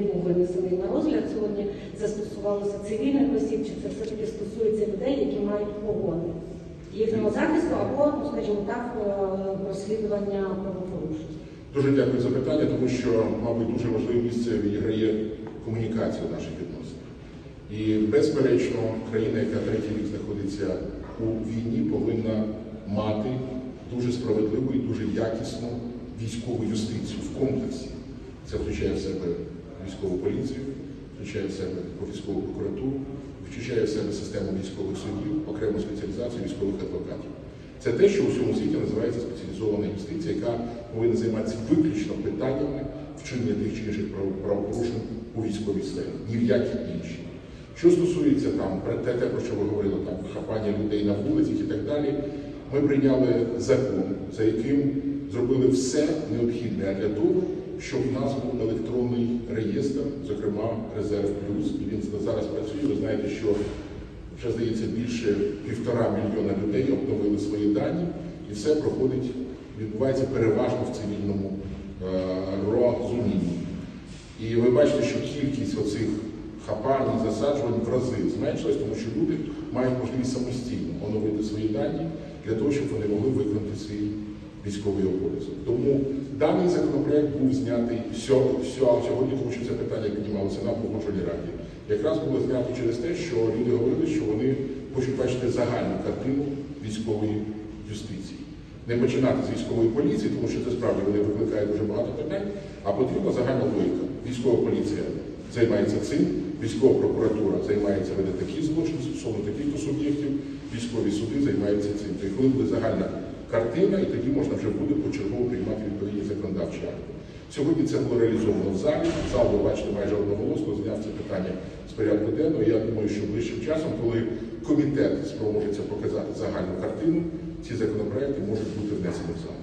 не був винесений на розгляд сьогодні. Це стосувалося цивільних осіб, чи це все-таки стосується людей, які мають погони їхнього захисту або, ну, скажімо так, е, розслідування правопорушень. Дуже дякую за питання, тому що, мабуть, дуже важливе місце відіграє комунікація в наших відносинах. І безперечно, країна, яка третій рік знаходиться у війні, повинна мати дуже справедливу і дуже якісну військову юстицію в комплексі. Це включає в себе військову поліцію, включає в себе військову прокуратуру, включає в себе систему військових судів, окрему спеціалізацію військових адвокатів. Це те, що у всьому світі називається спеціалізована юстиція, яка повинна займатися виключно питаннями вчинення тих чи інших прав- правопорушень у військовій сфері, ні в які інші. Що стосується там те, про що ви говорили, там хапання людей на вулицях і так далі, ми прийняли закон, за яким зробили все необхідне для того, щоб у нас був електронний реєстр, зокрема Резерв Плюс, і він зараз працює. Ви знаєте, що вже здається більше півтора мільйона людей обновили свої дані, і все проходить, відбувається переважно в цивільному е, розумінні. І ви бачите, що кількість оцих хапань засаджувань в рази зменшилась, тому що люди мають можливість самостійно оновити свої дані для того, щоб вони могли виконати свій військовий обов'язок. Тому даний законопроект був знятий сьо- сьо- сьогодні, тому що це питання піднімалося на погоджувальній раді. Якраз було знято через те, що люди говорили, що вони хочуть бачити загальну картину військової юстиції. Не починати з військової поліції, тому що це справді вони викликають дуже багато питань, а потрібна загальна логіка. Військова поліція займається цим, військова прокуратура займається веде такі злочини стосовно таких-то суб'єктів, військові суди займаються цим. Тобто, коли буде загальна картина, і тоді можна вже буде почергово приймати відповідні законодавчі акти. Сьогодні це було реалізовано в залі. Зал, ви бачите, майже одноголосно зняв це питання з порядку денного. Я думаю, що ближчим часом, коли комітет спроможеться показати загальну картину, ці законопроекти можуть бути внесені в зал.